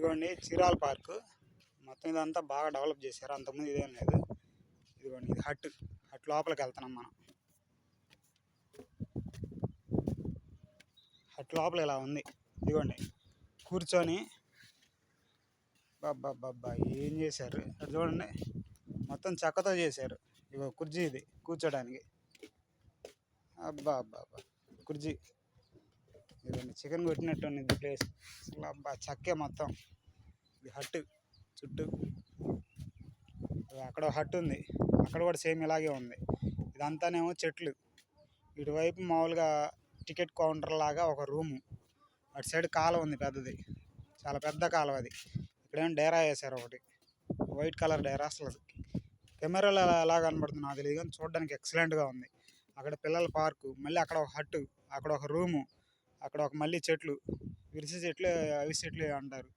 ఇదిగోండి చీరాల పార్క్. మొత్తం ఇదంతా బాగా డెవలప్ చేశారు. అంతకుముందు ఇదేం లేదు. ఇదిగోండి ఇది హట్ హట్ లోపలికి వెళ్తున్నాం మనం. హట్ లోపల ఇలా ఉంది. ఇదిగోండి కూర్చొని బాబ్బా ఏం చేశారు? అది చూడండి మొత్తం చెక్కతో చేశారు. ఇగో కుర్జీ ఇది కూర్చోడానికి. అబ్బా అబ్బా అబ్బా కుర్జీ. ఇదిగోండి చికెన్ కొట్టినట్టు ఉంది ప్లేస్. అసలు అబ్బా చక్కే మొత్తం. ఇది హట్ చుట్టూ. అక్కడ హట్ ఉంది. అక్కడ కూడా సేమ్ ఇలాగే ఉంది. ఇదంతానేమో చెట్లు. ఇటువైపు మామూలుగా టికెట్ కౌంటర్ లాగా ఒక రూము. అటు సైడ్ కాలువ ఉంది పెద్దది. చాలా పెద్ద కాలువ అది. ఇక్కడేమో డేరా వేశారు ఒకటి. వైట్ కలర్ డేరా అసలు. కెమెరాలో ఎలా కనబడుతుంది నాకు తెలియదు కానీ చూడడానికి ఎక్సలెంట్గా ఉంది. అక్కడ పిల్లల పార్కు మళ్ళీ అక్కడ ఒక హట్టు అక్కడ ఒక రూము. అక్కడ ఒక మళ్ళీ చెట్లు విరిసి చెట్లు అవిసె చెట్లు అంటారు.